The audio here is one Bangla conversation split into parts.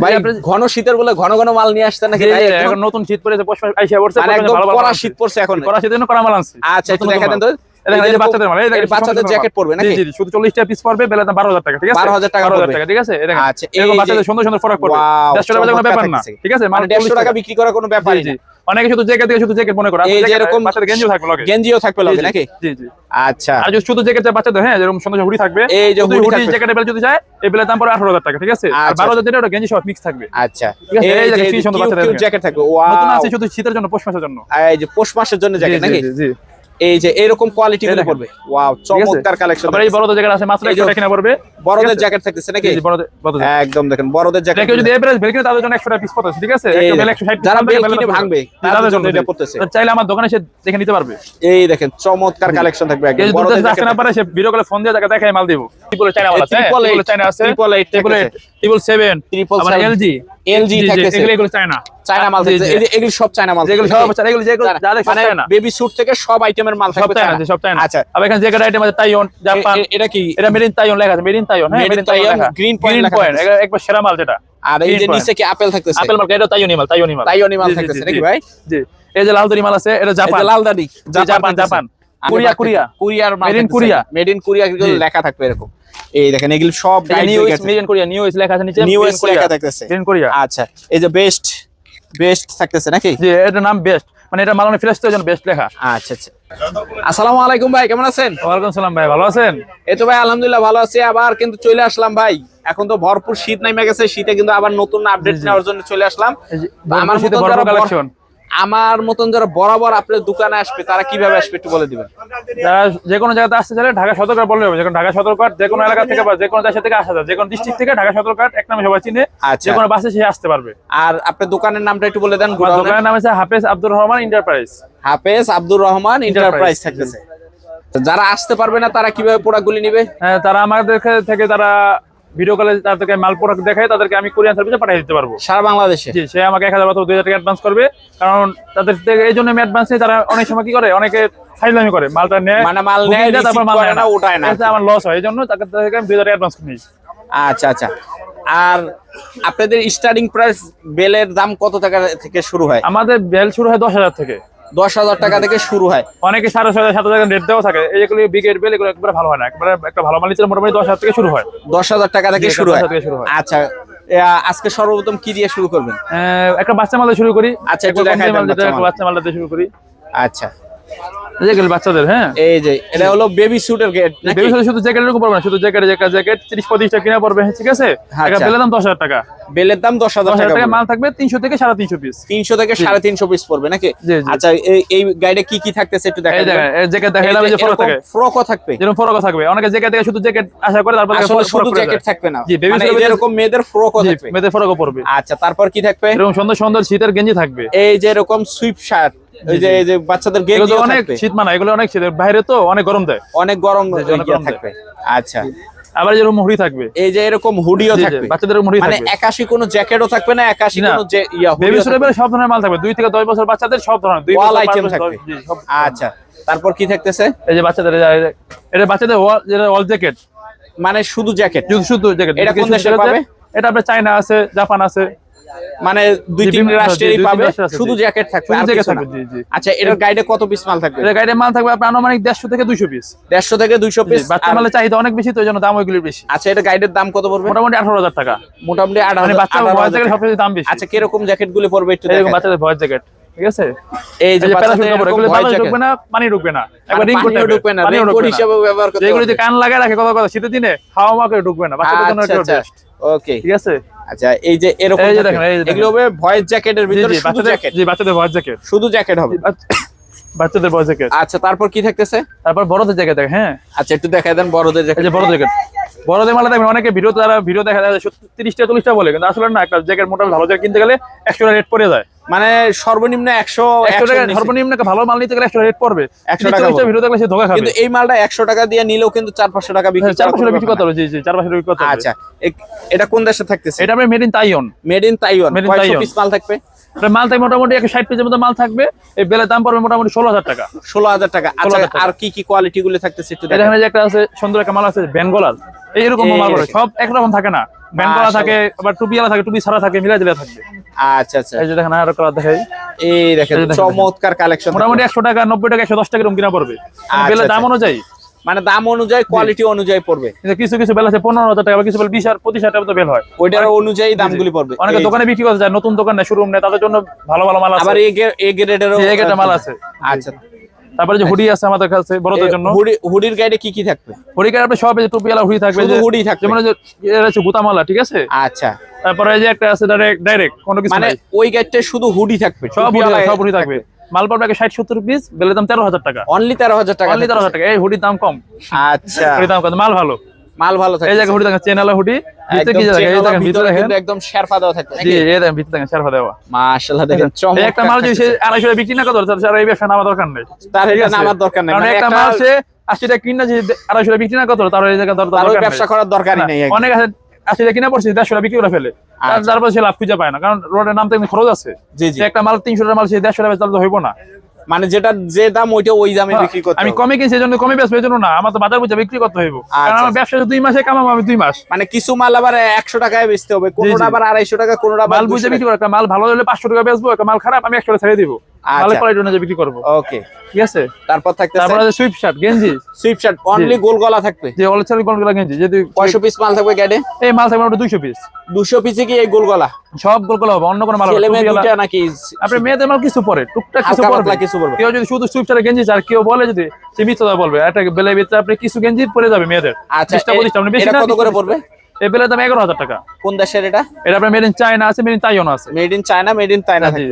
ভাই আপনি- ঘন শীতের বলে ঘন ঘন মাল নিয়ে আসতেন নাকি? এখন নতুন শীত পড়েছে পড়ছে মানে একদম কড়া শীত পড়ছে এখন। কড়া শীতের জন্য কড়া মাল আনছে। আচ্ছা একটু দেখা দেন তো। বাচ্চাদের মাল, বাচ্চাদের জ্যাকেট পড়বে নাকি? জি, জি, শুধু 40 টা পিস পড়বে বেলা দাম 12000 টাকা ঠিক আছে? 12,000 টাকা 12,000 টাকা ঠিক আছে? এই দেখেন আচ্ছা, এরকম বাচ্চাদের সুন্দর সুন্দর ফরাক পড়বে 150 টাকা কোনো ব্যাপার না ঠিক আছে? মানে 150 টাকা বিক্রি করা কোনো ব্যাপারই না। অনেকে শুধু জ্যাকেট দিয়ে শুধু জ্যাকেট মনে করে। এই যে বাচ্চাদের গেঞ্জিও থাকবে লগে। গেঞ্জিও থাকবে লগে নাকি? জি জি। আচ্ছা। আর যদি শুধু জ্যাকেট বাচ্চাদের হ্যাঁ যেরকম সুন্দর হুডি থাকবে এই যে হুডি হুডি জ্যাকেটের বেলা যদি যায় এই বেলার দাম পড়ে 18000 টাকা ঠিক আছে? আর আচ্ছা, 12000 যেটা ওটা গেঞ্জি মিক্স থাকবে। আচ্ছা। এই এই যে কি সুন্দর বাচ্চাদের জ্যাকেট থাকবে। নতুন আছে শুধু শীতের জন্য পৌষ মাসের জন্য। এই যে পৌষ মাসের জন্য জ্যাকেট নাকি? জি, জি। এই যে এরকম কোয়ালিটি গুলো পড়বে। ওয়াও চমৎকার কালেকশন আবার এই বড়দের জ্যাকেট আছে মাত্র এই যে 100 টাকা কিনা পড়বে। বড়দের জ্যাকেট থাকতেছে নাকি? বড়দের একদম দেখেন বড়দের জ্যাকেট কেউ যদি এভারেজ বেল কিনে তাদের জন্য 100 টাকা পিস পড়ছে ঠিক আছে? বেল দেখেন, 160 যারা টাকা বেল বেল কিনে ভাঙবে, তাদের জন্য এটা পড়তেছে। তো চাইলে আমার দোকানে এসে দেখে নিতে পারবে। এই দেখেন চমৎকার কালেকশন থাকবে একদম। বড়দের আসতে না পারে সে ভিডিও কলে ফোন দিয়ে জায়গা দেখাই মাল দিব। বলে চাইনা আছে eight, triple চাইনা আছে triple eight ট্রিপল থাকতেছে। ট্রিপল সেভেন seven, এলজি থাকতেছে। এগুলো এগুলো চায়না চায়না মাল এগুলো সব চায়না মাল থাকবে সব চায়না এগুলো চায়না বেবি স্যুট থেকে সব আইটেমের মাল সব চায়না সব চায়না আচ্ছা। আবার এখানে আইটেম আছে তাইওয়ান জাপান এটা কি? এটা মেড ইন তাইওয়ান লেখা আছে মেড ইন তাইওয়ান হ্যাঁ মেড ইন তাইওয়ান লেখা। green লেখা পয়েন্ট একবার সেরা মাল যেটা। আর এই যে নিচে কি আপেল থাকতেছে? আপেল মাল এটা তাইওয়ানি মাল তাইওয়ানি মাল। তাইওয়ানি মাল থাকতেছে নাকি ভাই? জি। এই যে লাল দড়ি মাল আছে এটা জাপান লাল দাড়ি জাপান, জাপান। Korea, Korea. কোরিয়ার মাল Made in made in Korea লেখা থাকবে এরকম। এই দেখেন এগুলো সব নিউ মেড কোরিয়া নিউ লেখা আছে নিচে new Made in S Korea। লেখা থাকতেছে। Made in কোরিয়া আচ্ছা এই যে বেস্ট বেস্ট থাকতেছে নাকি? জি এটার নাম বেস্ট মানে এটা মালানি ফ্রেশ জন্য বেস্ট লেখা। আচ্ছা আচ্ছা। আসসালামু আলাইকুম ভাই কেমন আছেন? ওয়ালাইকুম সালাম ভাই ভালো আছেন? এই তো ভাই আলহামদুলিল্লাহ ভালো আছি। আবার কিন্তু চলে আসলাম ভাই। এখন তো ভরপুর শীত নেমে গেছে শীতে কিন্তু আবার নতুন আপডেট। নেওয়ার জন্য চলে আসলাম। আমার শীতে ভরপুর কালেকশন আমার মতন যারা বরাবর আপনার দোকানে আসবে তারা কীভাবে আসবে একটু বলে দিবেন? যারা যে কোনো জায়গাতে আসতে চাইলে ঢাকা সদরঘাট বললে হবে যেমন ঢাকা সদরঘাট যে কোনো এলাকা থেকে বা যে কোনো দেশ থেকে আসা যায়। যে কোনো ডিস্ট্রিক্ট থেকে ঢাকা সদরঘাট এক নামে সবাই চিনে। আচ্ছা। যে কোনো বাসে সে আসতে পারবে। আর আপনার দোকানের নামটা একটু বলে দেন দোকানের নাম আছে হাফেজ আব্দুর রহমান এন্টারপ্রাইজ হাফেজ আব্দুর রহমান এন্টারপ্রাইজ থাকতেছে। যারা আসতে পারবে না তারা কীভাবে প্রোডাক্টগুলি নেবে? হ্যাঁ, তারা আমাদের থেকে তারা ভিডিও কলে তাদেরকে মাল প্রোডাক্ট দেখায় তাদেরকে আমি কোরিয়ান সার্ভিসে পাঠিয়ে দিতে পারব। সারা বাংলাদেশে? জি সে আমাকে এক হাজার অথবা দুই হাজার টাকা অ্যাডভান্স করবে। কারণ তাদের থেকে এই জন্য আমি অ্যাডভান্স নিই তারা অনেক সময় কি করে অনেকে ফাইলামি করে। মালটা নেয় মানে মাল নেয়, তারপর মাল নেয় না, ওঠায় না। আমার লস হয়। এই জন্য তাদের থেকে আমি দুই হাজার অ্যাডভান্স নিই আচ্ছা আচ্ছা। আর আপনাদের স্টার্টিং প্রাইস বেলের দাম কত টাকা থেকে শুরু হয়? আমাদের বেল শুরু হয় দশ হাজার থেকে। দশ হাজার টাকা থেকে শুরু হয়। অনেকে সাড়ে ছয় হাজার সাত হাজার রেট দেওয়া থাকে। এইগুলো বিগের বেল এগুলো একবার ভালো হয় না। একবারে একটা ভালো মালিকের মোটামুটি দশ হাজার থেকে শুরু হয়। দশ হাজার টাকা থেকে শুরু হয়। শুরু হয়। আচ্ছা আজকে সর্বপ্রথম কি দিয়ে শুরু করবেন? একটা বাচ্চা মাল শুরু করি। আচ্ছা, বাচ্চা মাল। দিয়ে শুরু করি। আচ্ছা। বাচ্চাদের হ্যাঁ? এই যে এটা হলো বেবি গেট বেবি শুধু পড়বে না শুধু জ্যাকেট জ্যাকেট জ্যাকেট কিনা পড়বে ঠিক আছে? আচ্ছা। বেলের দাম টাকা। বেলের দাম মাল থাকবে তিনশো থেকে সাড়ে তিনশো পিস তিনশো থেকে সাড়ে তিনশো পিস পড়বে নাকি। আচ্ছা এই এই গাইডে কি কি থাকতেছে একটু দেখা এই জায়গায় জ্যাকেট দেখা যাবে যে ফরক থাকে থাকবে। যেরকম ফরকও থাকবে। অনেকে জ্যাকেট থেকে শুধু জ্যাকেট আশা করে তারপর শুধু জ্যাকেট থাকবে না। জি, মানে এরকম মেয়েদের ফ্রকও থাকবে। মেয়েদের ফরকও পড়বে আচ্ছা তারপর কি থাকবে? এরকম সুন্দর সুন্দর শীতের গেঞ্জি থাকবে। এই যে এরকম সুইপ শার্ট এই যে এই যে বাচ্চাদের এগুলো অনেক শীত মানা এগুলো অনেক শীতের। বাইরে তো অনেক গরম দেয়। অনেক গরম। থাকবে। আচ্ছা। আবার যেরকম মুড়ি থাকবে। এই যে এরকম হুডিও থাকবে। বাচ্চাদের মুড়ি মানে থাকবে। একাশি কোনো জ্যাকেটও থাকবে না একাশি। কোনো যে ইয়া বেবি সুরেবের সব ধরনের মাল থাকবে। দুই থেকে দশ বছর বাচ্চাদের সব ধরনের। দুই বছর, পাঁচ থাকবে। আচ্ছা। তারপর কি থাকতেছে? এই যে বাচ্চাদের এটা বাচ্চাদের অল জ্যাকেট মানে শুধু জ্যাকেট শুধু শুধু জ্যাকেট এটা কোন দেশে পাবে? এটা আপনার চায়না আছে জাপান আছে। মানে দুই তিন রাষ্ট্রেরই পাবে শুধু জ্যাকেট থাকবে আর কিছু না। আচ্ছা এটার গাইডে কত পিস মাল থাকবে? এটা গাড়ির মাল থাকবে আপনার আনুমানিক দেড়শো থেকে দুইশো পিস দেড়শো থেকে দুইশো পিস বাচ্চা মালের চাহিদা অনেক বেশি তো এই জন্য দাম ওইগুলি বেশি। আচ্ছা এটা গাইডের দাম কত পড়বে? মোটামুটি আঠারো হাজার টাকা। মোটামুটি আট মানে বাচ্চা ভয়েস জ্যাকেট সবচেয়ে দাম বেশি। আচ্ছা কীরকম জ্যাকেটগুলো পড়বে একটু দেখান। বাচ্চাদের ভয়েস জ্যাকেট ঠিক আছে? এই যে এগুলো। ঢুকবে না পানি ঢুকবে না। একবার রিং করতে ঢুকবে না হিসেবে ব্যবহার করতে যেগুলো পারবে। যে কান লাগায় রাখে কথা কথা শীতের দিনে হাওয়া মাকে ঢুকবে না বাচ্চাদের জন্য আচ্ছা আচ্ছা বেস্ট ওকে। ঠিক আছে? আচ্ছা এই যে এরকম এই যে দেখেন, এগুলো হবে ভয়েস জ্যাকেটের ভিতরে শুধু বাচ্চাদের জ্যাকেট। জি বাচ্চাদের ভয়েস জ্যাকেট। শুধু জ্যাকেট হবে। বাচ্চাদের ভয়েস জ্যাকেট। আচ্ছা তারপর কি থাকতেছে? তারপর বড়দের জ্যাকেট দেখে হ্যাঁ। আচ্ছা একটু দেখাই দেন বড়দের জ্যাকেট। বড় জ্যাকেট। বড়দের মালা দেখবেন অনেকে ভিডিও তারা ভিডিও দেখা যায় তিরিশটা চল্লিশটা বলে কিন্তু আসলে না একটা জ্যাকেট মোটামুটি ভালো জ্যাকেট কিনতে গেলে একশো রেট পড়ে যায়। মানে সর্বনিম্ন একশো একশো টাকা সর্বনিম্ন একটা ভালো মাল নিতে গেলে একশো রেট পড়বে। 100 টাকা ভিডিও দেখলে সে ধোকা খাবে। কিন্তু এই মালটা একশো টাকা দিয়ে নিলেও কিন্তু চার পাঁচশো টাকা বিক্রি হ্যাঁ, চার পাঁচশো বিক্রি করতে হবে জি জি চার পাঁচশো বিক্রি করতে আচ্ছা এটা কোন দেশে থাকতেছে? এটা made in Taiwan made in Taiwan in কয়শো Taiwan। পিস মাল থাকবে? মাল থাকবে মোটামুটি একশো ষাট পিসের মতো মাল থাকবে। এই বেলের দাম পড়বে মোটামুটি ষোলো হাজার টাকা। ষোলো হাজার টাকা। আচ্ছা আর কি কি কোয়ালিটি গুলো থাকতেছে এখানে যে একটা আছে সুন্দর একটা মাল আছে বেঙ্গলার। এইরকম এই মাল। সব একরকম থাকে না। ব্যান্ড করা থাকে আবার টুপি আলা থাকে টুপি ছাড়া থাকে মিলাই দিলে থাকবে। আচ্ছা আচ্ছা। এই যে দেখেন আরও কালার দেখাই। এই দেখেন চমৎকার কালেকশন মোটামুটি একশো টাকা নব্বই টাকা একশো দশ টাকা এরকম কিনা পড়বে। আচ্ছা, বেলে দাম আচ্ছা। অনুযায়ী? মানে দাম অনুযায়ী কোয়ালিটি অনুযায়ী পড়বে। কিছু কিছু বেল আছে পনেরো হাজার টাকা কিছু বেল বিশ হাজার পঁচিশ হাজার টাকা বেল হয়। ওইটার অনুযায়ী দামগুলি পড়বে। অনেকে দোকানে বিক্রি করতে যায় নতুন দোকান নেয় শোরুম নেয় তাদের জন্য ভালো ভালো মাল আছে। আবার এ গ্রেডের মাল আছে। আচ্ছা। তারপরে যে হুডি আছে আমাদের কাছে বড়দের জন্য। হুডি হুডির গাইডে কি কি থাকবে? হুডি কার আপনি সব টুপিওয়ালা হুডি থাকবে হুডি থাকবে? মানে এর আছে গুতামালা ঠিক আছে? আচ্ছা। তারপরে এই যে একটা আছে ডাইরেক্ট ডাইরেক্ট কোনো কিছু মানে ওই গাইডটা শুধু হুডি থাকবে? সব হুডি সব হুডি থাকবে। মাল পাবে ষাট সত্তর পিস বেলে দাম তেরো হাজার টাকা। অনলি তেরো হাজার টাকা অনলি তেরো হাজার টাকা। এই হুডির দাম কম। আচ্ছা। হুডির দাম কম। মাল ভালো। মাল ভালো থাকে এই জায়গায় হুডি দেখেন চেনালা হুডি ভিতরে কি জায়গা? এই দেখেন ভিতরে দেখেন। কিন্তু একদম শেরফা দেওয়া থাকবে জি এই দেখেন ভিতরে দেখেন শেরফা দেওয়া। মাশাআল্লাহ দেখেন এই একটা মাল যদি সে চমৎকার আড়াইশো টাকা বিক্রি না করতে পারে, তাহলে এই ব্যবসা নামা দরকার নেই। তার এটা? নামার দরকার নেই। মানে একটা মাল সে আশি টাকা কিনা যদি আড়াইশো টাকা বিক্রি না করতে পারে, তার এই ওই দরকার ব্যবসা করার দরকারই নেই অনেক আছে আশি টাকা কিনা পড়ছে দেড়শো টাকা বিক্রি করে ফেলে। আচ্ছা। তারপর সে লাভ খুঁজে পায় না কারণ রোডের নাম তো খরচ আছে। জি জি। একটা মাল তিনশো টাকা মাল সে দেড়শো টাকা তাহলে তো হইব না। মানে যেটা যে দাম ওইটা ওই দামে বিক্রি করতে আমি কমে কিনছি এজন্য জন্য কমে বেচবো এজন্য জন্য না আমার তো বাজার বুঝে বিক্রি করতে হইব। কারণ আচ্ছা, আমার ব্যবসা দুই মাসে কামাবো আমি দুই মাস। মানে কিছু মাল আবার একশো টাকায় বেচতে হবে কোনটা আবার আড়াইশো টাকা কোনটা মাল বুঝে বিক্রি করা মাল ভালো হলে পাঁচশো টাকা বেচবো একটা মাল খারাপ আমি একশো টাকা ছেড়ে দিব। মালের আচ্ছা। কোয়ালিটি অনুযায়ী বিক্রি করব। ওকে। ঠিক আছে? তারপর থাকতেছে? তারপরে আছে সুইপ শার্ট গেঞ্জি। সুইফট শার্ট অনলি গোল গলা থাকবে? যে অলচার গোলগুলা গেঞ্জি যদি কয়শো পিস মাল থাকবে গাইডে এই মাল থাকবে দুইশো পিস দুশো পিসে কি এই গোল গলা? সব হবে অন্য কোনো মাল ছেলে নাকি আপনি মেয়েদের মাল কিছু পরে টুকটাক কিছু পরবে। কেউ যদি শুধু গেঞ্জি আর কেউ বলে যদি সে মিথ্যা বলবে। বেলে ভিতরে আপনি কিছু গেঞ্জি পরে যাবে মেয়েদের। আচ্ছা বিশটা এ- পঁচিশটা মানে বেশি না কত করে পড়বে এই বেলের দাম এগারো হাজার টাকা। কোন দেশের এটা? এটা আপনার মেড ইন চায়না আছে মেড ইন তাইওয়ান আছে। Made in China made in G.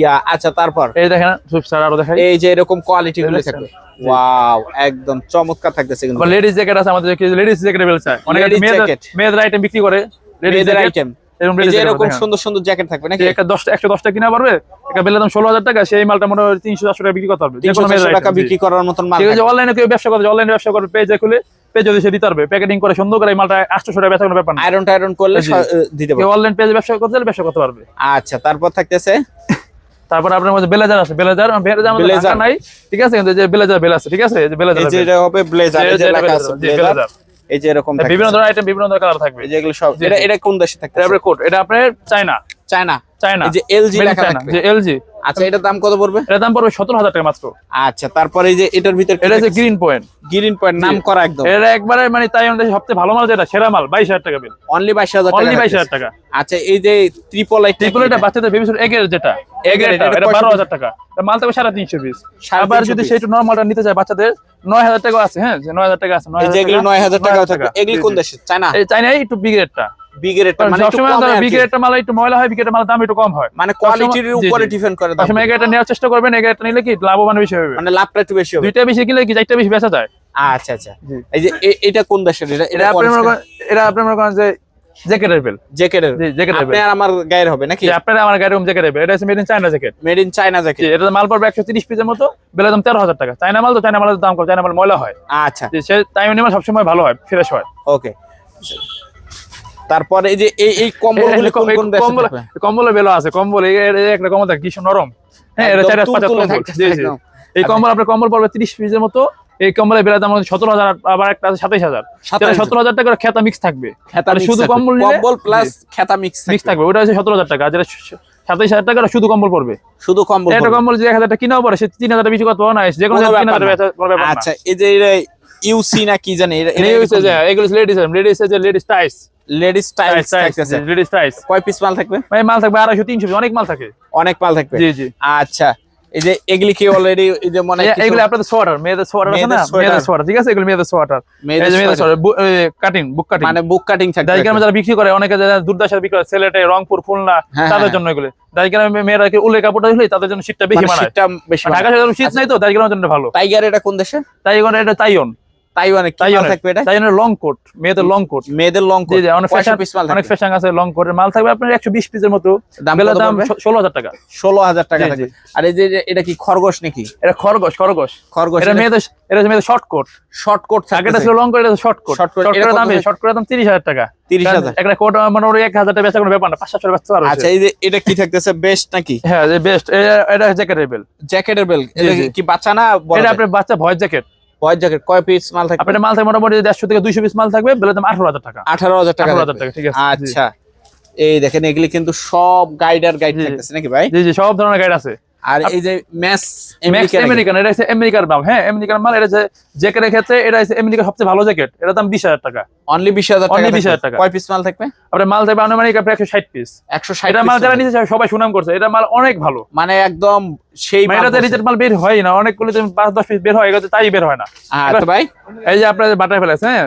Yeah আচ্ছা তারপর? এই দেখেন স্যার আরও দেখাই। এই যে এরকম কোয়ালিটি গুলো? থাকবে। ওয়াও একদম চমৎকার থাকতেছে কিন্তু। লেডিস জ্যাকেট আছে আমাদের লেডিস জ্যাকেট বেল চায়। অনেক মেয়েদের মেয়েদের আইটেম বিক্রি করে। লেডিস আইটেম এরকম সুন্দর সুন্দর জ্যাকেট থাকবে নাকি? একটা দশটা একশো দশটা কিনা পারবে একটা বেলের দাম ষোলো হাজার টাকা সেই মালটা মনে হয় তিনশো চারশো টাকা বিক্রি করতে পারবে। টাকা বিক্রি করার মতন মাল ঠিক আছে অনলাইনে কেউ ব্যবসা করে অনলাইনে ব্যবসা করে পেজে খুলে পেজ যদি দিতে পারবে প্যাকেটিং করে সুন্দর করে মালটা আটশো টাকা বেচা কোনো ব্যাপার না। আয়রন টায়রন করলে দিতে পারবে। অনলাইন পেজে ব্যবসা করতে চাইলে ব্যবসা করতে পারবে। আচ্ছা তারপর থাকতেছে? তারপর আপনার মধ্যে ব্লেজার আছে। ব্লেজার ব্লেজার আমাদের। নাই ঠিক আছে? কিন্তু যে ব্লেজার বেল আছে ঠিক আছে? যে ব্লেজার যে এটা হবে ব্লেজার এই যে লেখা আছে ব্লেজার এই যে এরকম বিভিন্ন থাকতেছে। ধরনের আইটেম বিভিন্ন ধরনের কালার থাকবে। এই যে সব এটা এটা কোন দেশে থাকবে এটা আপনার কোট এটা আপনার চায়না চায়না চায়না এই যে Made লেখা থাকবে। যে এলজি আচ্ছা এটার দাম কত পড়বে? এটার দাম পড়বে সতেরো হাজার টাকা মাত্র। আচ্ছা তারপরে এই যে এটার ভিতর এটা হচ্ছে গ্রিন পয়েন্ট গ্রিন পয়েন্ট নাম করা একদম। এটা একবারে মানে তাই আমাদের সবচেয়ে ভালো মাল যেটা সেরা মাল বাইশ হাজার টাকা বিল অনলি বাইশ হাজার অনলি বাইশ হাজার। টাকা। আচ্ছা এই যে ট্রিপল আইট ট্রিপল এটা? বাচ্চাদের বেবি এগের যেটা। এগের এটা বারো? হাজার টাকা। মাল থাকবে সাড়ে তিনশো পিস আবার যদি। সেই নর্মালটা নিতে চায় বাচ্চাদের নয় হাজার টাকা আছে হ্যাঁ যে নয় হাজার টাকা আছে নয় যে হাজার টাকা। নয় হাজার টাকাও থাকবে। টাকা। এগুলি কোন দেশে চায়না? এই চাইনাই একটু বিগের মানে সবসময়। মাল একটু ময়লা হয় মাল দাম একটু কম হয়। মানে কোয়ালিটির উপরে। ডিপেন্ড করে দাম। নেওয়ার চেষ্টা করবেন নিলে কি লাভবান বেশি হবে। মানে লাভটা একটু বেশি হবে। দুইটা বেশি কিনলে কি চারটা বেশি বেচা যায়? আচ্ছা আচ্ছা। এই যে এটা কোন দেশের? এটা এটা আপনি এটা আপনি মনে করেন যে জ্যাকেটের বেল জ্যাকেটের। জি জ্যাকেটের আপনি বেল আর আমার গায়ের হবে নাকি? আপনার আমার গাড়ি জ্যাকেটের বেল এটা হচ্ছে made in China jacket made in China jacket এটা মাল পড়বে একশো তিরিশ পিসের মতো দাম তেরো হাজার টাকা। চায়না মাল তো চায়না মালের দাম কম চায়না মাল ময়লা হয়। আচ্ছা। সে মাল সবসময় ভালো হয় ফ্রেশ হয়। ওকে তারপরে এই যে এই এই কম্বলগুলো কোন কোন কম্বল থাকবে? কম্বলের বেলা আছে কম্বল একটা কম্বল থাকে কি নরম। হ্যাঁ এটা একদম চার পাঁচ তুলতুলে কম্বল জি জি। এই কম্বল আপনার কম্বল পড়বে তিরিশ পিসের মতো। এই কম্বলের বেলা দাম সতেরো হাজার আবার একটা আছে সাতাইশ হাজার। সতেরো হাজার টাকার খেতা মিক্স থাকবে। শুধু কম্বল কম্বল প্লাস খেতা মিক্স মিক্স থাকবে। ওটা হচ্ছে সতেরো হাজার টাকা। যেটা সাতাইশ হাজার টাকা শুধু কম্বল পড়বে। শুধু কম্বল একটা কম্বল যে এক হাজার টাকা কিনাও পড়ে সে তিন হাজার বেশি পারো না যে কোনো তিন হাজার আচ্ছা এই যে ইউসি না কি জানি এগুলো লেডিস লেডিস যে লেডিস টাইস লেডিস টাইলস থাকতেছে। লেডিস টাইস কয় পিস মাল থাকবে? ভাই মাল থাকবে আড়াইশো তিনশো অনেক মাল থাকে। অনেক মাল থাকবে? জি জি। আচ্ছা এই যে এগুলি কি অলরেডি এই যে মনে এগুলো আপনাদের সোয়াটার মেয়েদের সোয়াটার আছে না? মেয়েদের সোয়াটার ঠিক আছে? এগুলো মেয়েদের সোয়াটার মেয়েদের মেয়েদের সোয়াটার কাটিং বুক কাটিং মানে বুক কাটিং থাকবে। দাইগ্রামে যারা বিক্রি করে অনেকে যারা দুর্দাশা বিক্রি করে সিলেটে রংপুর খুলনা হ্যাঁ, তাদের হ্যাঁ। জন্য এগুলো। দাইগ্রামে মেয়েরা কি উলে কাপড়টা দিলে তাদের জন্য শীতটা বেশি মানে মানায়? শীতটা বেশি আর ঢাকা শীত নাই তো দাইগ্রামের জন্য ভালো। টাইগার এটা কোন দেশে? এখানে এটা তাইওন তাইওয়ানে কি মাল তাইওয়ানের থাকবে এটা? তাইওনের লং কোট মেয়েদের লং কোট মেয়েদের লং জি অনেক ফ্যাশন পিস মাল অনেক ফ্যাশন আছে লং কোটের মাল থাকবে আপনার একশো বিশ পিসের মতো। দাম কত দাম পড়বে? ষোলো হাজার টাকা। ষোলো হাজার টাকা জি, থাকবে। আর এই যে এটা কি খরগোশ নাকি? এটা খরগোশ খরগোশ। খরগোশ এটা মেয়েদের এটা মেয়েদের শর্ট কোট শর্ট কোট আগেটা থাকবে ছিল লং কোট এটা শর্ট কোট শর্ট এটা কোটের কত দাম থাকে? শর্ট কোটের দাম তিরিশ হাজার টাকা। 30,000 একটা কোট মোটামুটি এক হাজার টাকা বেচা কোনো ব্যাপার না পাঁচ সাতশো বেচতে পারো আচ্ছা এই যে এটা কি থাকতেছে? বেস্ট নাকি? হ্যাঁ বেস্ট এটা জ্যাকেট রেবেল জ্যাকেটের বেল এটা। কি বাচ্চা না এটা আপনার বাচ্চা ভয়েস জ্যাকেট হোয়াইট জ্যাকেট কয় পিস মাল থাকবে আপনার মাল থাকবে মোটামুটি দেড়শো থেকে দুইশো পিস মাল থাকবে বেলের দাম আঠারো হাজার টাকা আঠারো হাজার টাকা 18,000 থাকবে। টাকা, ঠিক আছে। আচ্ছা এই দেখেন এগুলি কিন্তু সব গাইডার গাইড জি। থাকতেছে নাকি ভাই জি জি সব ধরনের গাইড আছে আর এই যে ম্যাক্স আমেরিকান এটা হচ্ছে আমেরিকার মাল হ্যাঁ আমেরিকান মাল এটা হচ্ছে জ্যাকেটের ক্ষেত্রে এটা হচ্ছে আমেরিকার সবচেয়ে ভালো জ্যাকেট এটার দাম বিশ হাজার টাকা। অনলি বিশ হাজার Only 20,000 থাকবে। টাকা। কয় পিস মাল থাকবে? আপনার মাল থাকবে আনুমানিক আপনার একশো ষাট পিস একশো ষাট এটা মাল যারা নিতে চায় সবাই সুনাম করছে। এটা মাল অনেক ভালো। মানে একদম সেই মানে মাল এটাতে রিজেক্ট মাল বের হয় না। অনেকগুলো পাঁচ দশ পিস বের হয় এগুলোতে তাই বের হয় না। হ্যাঁ ভাই। এই যে আপনার বাটারফ্লাই হ্যাঁ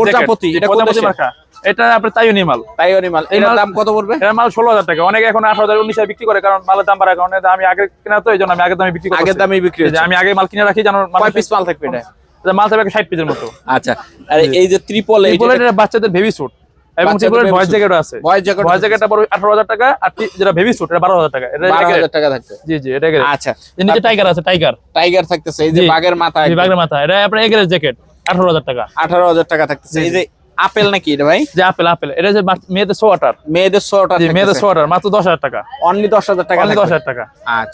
প্রজাপতি, এটা কোন প্রজাপতি দেশের? মার্কা? এটা আপনার তাইওনি মাল তাই ওরই মাল এই মাল- দাম কত পড়বে? এর মাল ষোলো হাজার টাকা। অনেকে এখন আঠারো হাজার উনিশ বিক্রি করে কারণ মালের দাম বাড়ার কারণে আমি আগে কিনা তো এই জন্য আমি আগের দামে বিক্রি করি আগের দামে বিক্রি হচ্ছে। আমি আগে মাল কিনে রাখি জানো কয় পিস মাল থাকবে এটা? এটা মাল থাকবে ষাট পিসের মতো। আচ্ছা আর এই যে ত্রিপল এটা বাচ্চাদের ভেবি স্যুট এবং baby ভয়েস। জ্যাকেটও আছে। ভয়েস জ্যাকেট ভয়েস জ্যাকেটটা পড়বে আঠারো হাজার টাকা আর যেটা ভেবি স্যুট এটা বারো হাজার টাকা। এটা বারো একের- হাজার টাকা থাকবে। জি জি এটা। আচ্ছা। এর নিচে টাইগার আছে টাইগার টাইগার থাকতেছে এই যে বাঘের মাথা জি, বাঘের মাথা এটা আপনার একের জ্যাকেট আঠারো হাজার টাকা। আঠারো হাজার টাকা থাকতেছে। এই যে আপেল নাকি এটা ভাই? যে আপেল আপেল। এটা যে মেয়েদের সোয়াটার। মেয়েদের সোয়াটার মেয়েদের সোয়াটার মাত্র দশ হাজার টাকা। অনলি দশ হাজার টাকা অনলি দশ হাজার টাকা। আচ্ছা।